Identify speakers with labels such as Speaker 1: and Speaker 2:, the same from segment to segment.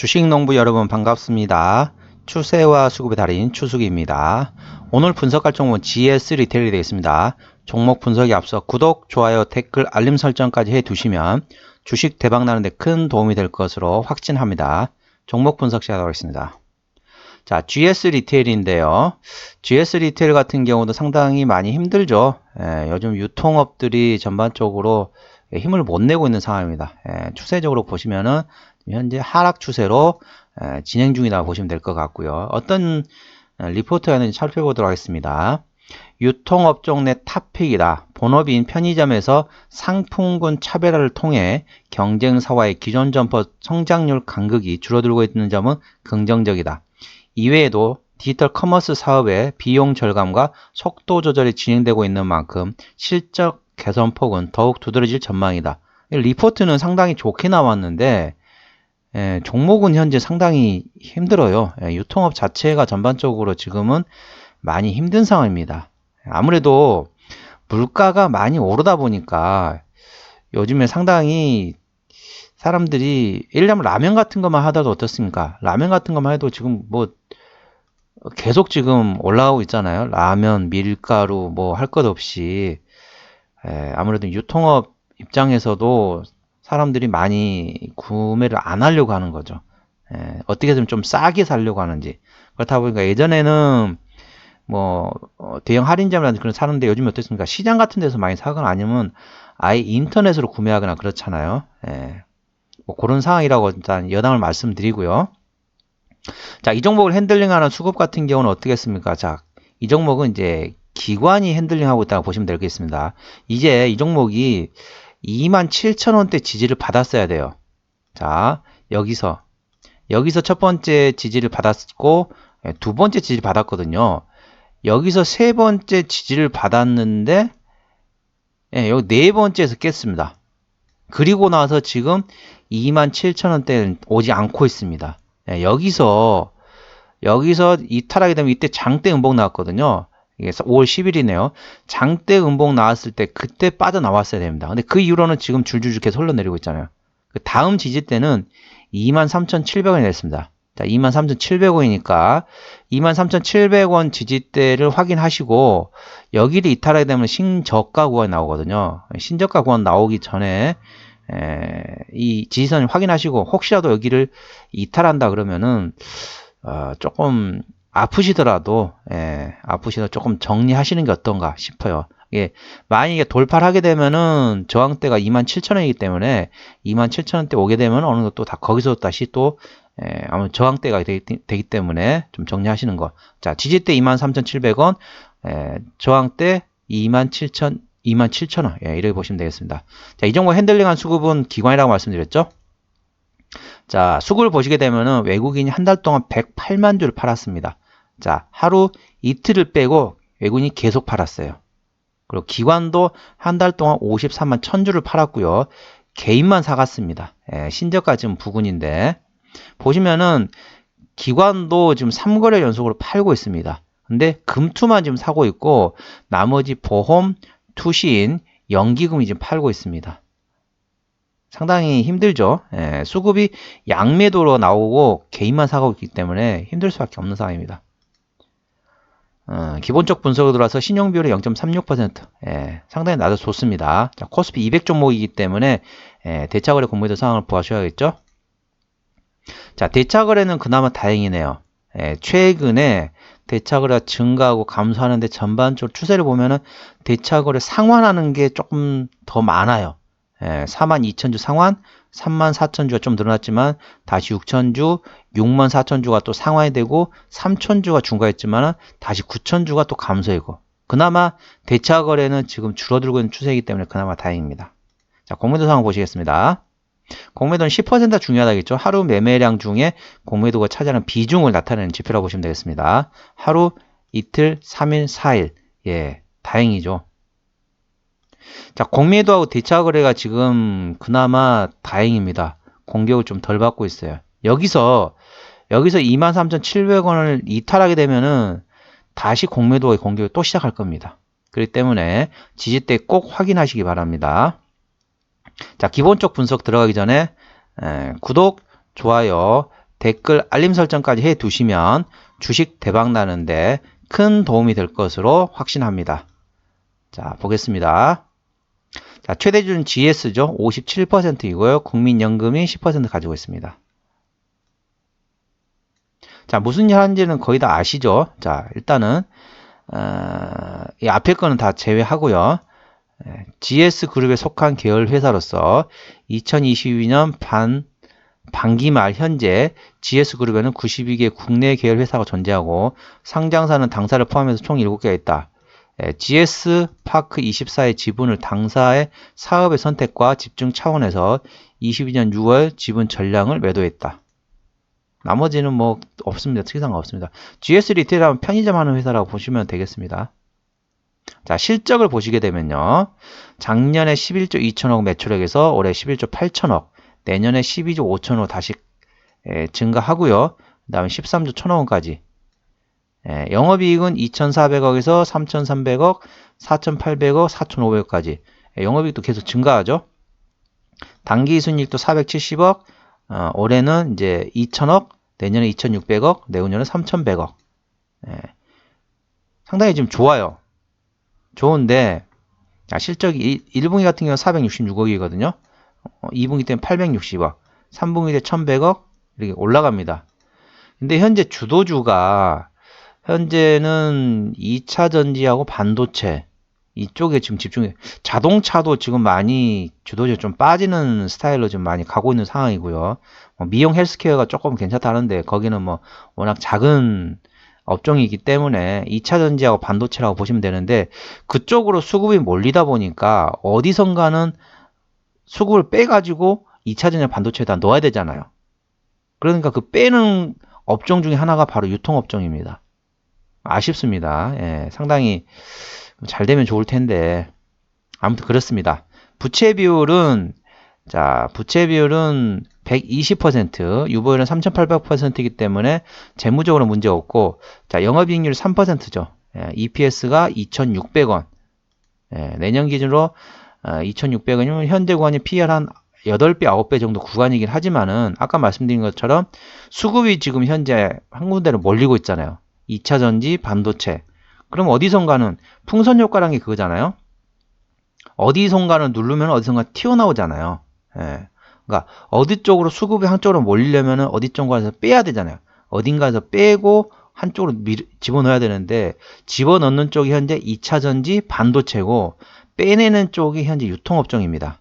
Speaker 1: 주식농부 여러분 반갑습니다. 추세와 수급의 달인 추수기입니다. 오늘 분석할 종목은 GS 리테일이 되겠습니다. 종목 분석에 앞서 구독, 좋아요, 댓글, 알림 설정까지 해두시면 주식 대박 나는데 큰 도움이 될 것으로 확신합니다. 종목 분석 시작하도록 하겠습니다. 자, GS 리테일인데요. GS 리테일 같은 경우도 상당히 많이 힘들죠. 예, 요즘 유통업들이 전반적으로 힘을 못 내고 있는 상황입니다. 예, 추세적으로 보시면은 현재 하락 추세로 예, 진행 중이다 보시면 될 것 같고요. 어떤 리포트가 있는지 살펴보도록 하겠습니다. 유통업종 내 탑픽이다. 본업인 편의점에서 상품군 차별화를 통해 경쟁사와의 기존 점포 성장률 간극이 줄어들고 있는 점은 긍정적이다. 이외에도 디지털 커머스 사업의 비용 절감과 속도 조절이 진행되고 있는 만큼 실적 개선폭은 더욱 두드러질 전망이다. 리포트는 상당히 좋게 나왔는데 예, 종목은 현재 상당히 힘들어요. 예, 유통업 자체가 전반적으로 지금은 많이 힘든 상황입니다. 아무래도 물가가 많이 오르다 보니까 요즘에 상당히 사람들이 들면 라면 같은 것만 하더라도 어떻습니까? 라면 같은 것만 해도 지금 뭐 계속 지금 올라가고 있잖아요. 라면, 밀가루 뭐 할 것 없이 에, 아무래도 유통업 입장에서도 사람들이 많이 구매를 안 하려고 하는 거죠. 에, 어떻게든 좀 싸게 살려고 하는지 그렇다 보니까 예전에는 뭐 어, 대형 할인점이라든지 그런 사는데 요즘 어떻습니까? 시장 같은 데서 많이 사거나 아니면 아예 인터넷으로 구매하거나 그렇잖아요. 에, 뭐 그런 상황이라고 일단 여담을 말씀드리고요. 자, 이 종목을 핸들링하는 수급 같은 경우는 어떻게 했습니까? 자, 이 종목은 이제 기관이 핸들링하고 있다고 보시면 되겠습니다. 이제 이 종목이 27,000원대 지지를 받았어야 돼요. 자, 여기서 여기서 첫 번째 지지를 받았고 예, 두 번째 지지를 받았거든요. 여기서 세 번째 지지를 받았는데 예, 여기 네 번째에서 깼습니다. 그리고 나서 지금 27,000원대는 오지 않고 있습니다. 예, 여기서 여기서 이탈하게 되면 이때 장대 음봉 나왔거든요. 이게 5월 10일이네요. 장대 음봉 나왔을 때 그때 빠져나왔어야 됩니다. 근데 그 이후로는 지금 줄줄줄 계속 흘러내리고 있잖아요. 그 다음 지지 때는 23,700원이 됐습니다. 자, 23,700원이니까 23,700원 지지대를 확인하시고 여기를 이탈하게 되면 신저가 구간 나오거든요. 신저가 구간 나오기 전에 에, 이 지지선을 확인하시고 혹시라도 여기를 이탈한다 그러면은 어, 조금 아프시더라도 예, 아프시더 조금 정리하시는 게 어떤가 싶어요. 예, 만약에 돌파를 하게 되면은 저항대가 27,000원이기 때문에 27,000원대 오게 되면 어느 정도 다 거기서 다시 또 예, 아마 저항대가 되기, 되기, 때문에 좀 정리하시는 거. 자, 지지대 23,700원, 예, 저항대 27,000 27,000원. 예, 이렇게 보시면 되겠습니다. 자, 이 정도 핸들링한 수급은 기관이라고 말씀드렸죠? 자, 수급을 보시게 되면은 외국인이 한 달 동안 108만 주를 팔았습니다. 자, 하루 이틀을 빼고 외국인이 계속 팔았어요. 그리고 기관도 한 달 동안 53만 1000주를 팔았고요. 개인만 사갔습니다. 예, 신저가 지금 부근인데 보시면은 기관도 지금 3거래 연속으로 팔고 있습니다. 근데 금투만 지금 사고 있고 나머지 보험, 투신, 연기금이 지금 팔고 있습니다. 상당히 힘들죠. 예, 수급이 양매도로 나오고 개인만 사고 있기 때문에 힘들 수밖에 없는 상황입니다. 어, 기본적 분석으로 들어와서 신용 비율이 0.36%. 예, 상당히 낮아 좋습니다. 자, 코스피 200 종목이기 때문에 예, 대차거래 공모도 상황을 보셔야겠죠. 자, 대차거래는 그나마 다행이네요. 예, 최근에 대차거래가 증가하고 감소하는데 전반적으로 추세를 보면은 대차거래 상환하는 게 조금 더 많아요. 예, 4만 2천주 상환, 3만 4천 주가 좀 늘어났지만 다시 6천 주, 6만 4천 주가 또 상환이 되고 3천 주가 증가했지만 다시 9천 주가 또 감소이고 그나마 대차 거래는 지금 줄어들고 있는 추세이기 때문에 그나마 다행입니다. 자, 공매도 상황 보시겠습니다. 공매도는 10%가 중요하다겠죠. 하루 매매량 중에 공매도가 차지하는 비중을 나타내는 지표라고 보시면 되겠습니다. 하루, 이틀, 3일, 4일. 예, 다행이죠. 자, 공매도하고 대차 거래가 지금 그나마 다행입니다. 공격을 좀 덜 받고 있어요. 여기서 여기서 23,700원을 이탈하게 되면은 다시 공매도의 공격을 또 시작할 겁니다. 그렇기 때문에 지지대 꼭 확인하시기 바랍니다. 자, 기본적 분석 들어가기 전에 에, 구독, 좋아요, 댓글 알림 설정까지 해 두시면 주식 대박 나는데 큰 도움이 될 것으로 확신합니다. 자, 보겠습니다. 자, 최대 기준 GS죠. 57%이고요. 국민연금이 10% 가지고 있습니다. 자, 무슨 일 하는지는 거의 다 아시죠? 자, 일단은 어, 이 앞에 거는 다 제외하고요. 예, GS 그룹에 속한 계열 회사로서 2022년 반 반기 말 현재 GS 그룹에는 92개 국내 계열 회사가 존재하고 상장사는 당사를 포함해서 총 7개가 있다. 예, GS 파크 24의 지분을 당사의 사업의 선택과 집중 차원에서 22년 6월 지분 전량을 매도했다. 나머지는 뭐 없습니다. 특이사항 없습니다. GS 리테일 하면 편의점 하는 회사라고 보시면 되겠습니다. 자, 실적을 보시게 되면요. 작년에 11조 2천억 매출액에서 올해 11조 8천억, 내년에 12조 5천억 다시 에, 증가하고요. 그 다음에 13조 1천억 원까지. 에, 영업이익은 2,400억에서 3,300억, 4,800억, 4,500억까지. 영업이익도 계속 증가하죠. 당기순이익도 470억, 어, 올해는 이제 2천억, 내년에 2,600억, 내후년에 3,100억. 예. 상당히 지금 좋아요. 좋은데 아, 실적이 1분기 같은 경우는 466억이거든요. 어, 2분기 때는 860억, 3분기 때 1,100억 이렇게 올라갑니다. 근데 현재 주도주가 현재는 2차 전지하고 반도체 이쪽에 지금 집중해 자동차도 지금 많이 주도주 좀 빠지는 스타일로 좀 많이 가고 있는 상황이고요. 뭐 미용 헬스케어가 조금 괜찮다는데 거기는 뭐 워낙 작은 업종이기 때문에 2차 전지하고 반도체라고 보시면 되는데 그쪽으로 수급이 몰리다 보니까 어디선가는 수급을 빼가지고 2차 전지 반도체에다 넣어야 되잖아요. 그러니까 그 빼는 업종 중에 하나가 바로 유통업종입니다. 아쉽습니다. 예, 상당히 잘 되면 좋을 텐데 아무튼 그렇습니다. 부채 비율은 자 부채 비율은 120% 유보율은 3,800%이기 때문에 재무적으로 문제 없고 자 영업이익률 3%죠. 예, EPS가 2,600원. 예, 내년 기준으로 어, 2,600원이면 현재 구간이 PR 한 8배, 9배 정도 구간이긴 하지만은 아까 말씀드린 것처럼 수급이 지금 현재 한 군데로 몰리고 있잖아요. 2차 전지, 반도체. 그럼 어디선가는 풍선 효과라는 게 그거잖아요. 어디선가는 누르면 어디선가 튀어나오잖아요. 예. 그러니까 어디 쪽으로 수급이 한쪽으로 몰리려면 어디 쪽가서 빼야 되잖아요. 어딘가에서 빼고 한쪽으로 밀, 집어넣어야 되는데 집어넣는 쪽이 현재 2차 전지 반도체고 빼내는 쪽이 현재 유통업종입니다.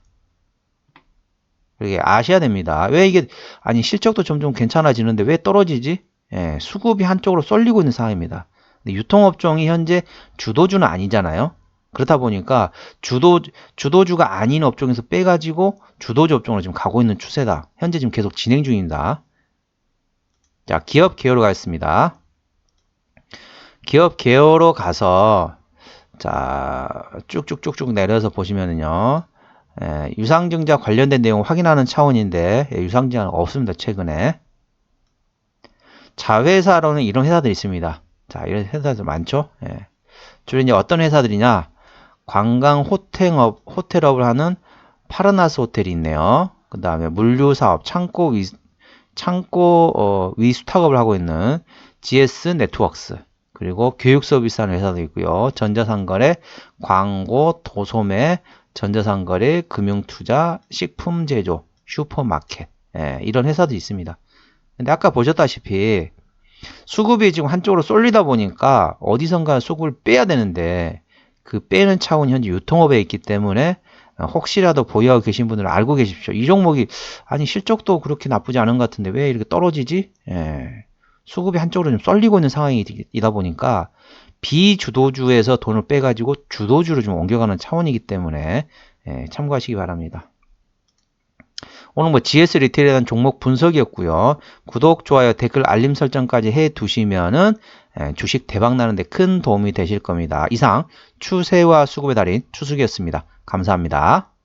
Speaker 1: 이게 아셔야 됩니다. 왜 이게 아니 실적도 점점 괜찮아지는데 왜 떨어지지? 예, 수급이 한쪽으로 쏠리고 있는 상황입니다. 유통업종이 현재 주도주는 아니잖아요. 그렇다 보니까 주도 주도주가 아닌 업종에서 빼가지고 주도주 업종으로 지금 가고 있는 추세다. 현재 지금 계속 진행 중입니다. 자, 기업 개요로 가겠습니다. 기업 개요로 가서 자 쭉쭉쭉쭉 내려서 보시면은요. 예, 유상증자 관련된 내용 을 확인하는 차원인데 예, 유상증자는 없습니다. 최근에 자회사로는 이런 회사들이 있습니다. 자, 이런 회사들 많죠? 예. 주로 이제 어떤 회사들이냐? 관광 호텔업, 호텔업을 하는 파르나스 호텔이 있네요. 그 다음에 물류 사업, 창고 위, 창고, 어, 위수탁업을 하고 있는 GS 네트워크스. 그리고 교육 서비스 하는 회사도 있고요. 전자상거래, 광고, 도소매, 전자상거래, 금융투자, 식품 제조, 슈퍼마켓. 예, 이런 회사도 있습니다. 근데 아까 보셨다시피 수급이 지금 한쪽으로 쏠리다 보니까 어디선가 수급을 빼야 되는데 그 빼는 차원이 현재 유통업에 있기 때문에 혹시라도 보유하고 계신 분들은 알고 계십시오. 이 종목이 아니 실적도 그렇게 나쁘지 않은 것 같은데 왜 이렇게 떨어지지? 예. 수급이 한쪽으로 좀 쏠리고 있는 상황이다 보니까 비주도주에서 돈을 빼가지고 주도주로 좀 옮겨가는 차원이기 때문에 예, 참고하시기 바랍니다. 오늘 뭐 GS 리테일에 대한 종목 분석이었고요. 구독, 좋아요, 댓글, 알림 설정까지 해 두시면은 예, 주식 대박 나는데 큰 도움이 되실 겁니다. 이상 추세와 수급의 달인 추숙이었습니다. 감사합니다.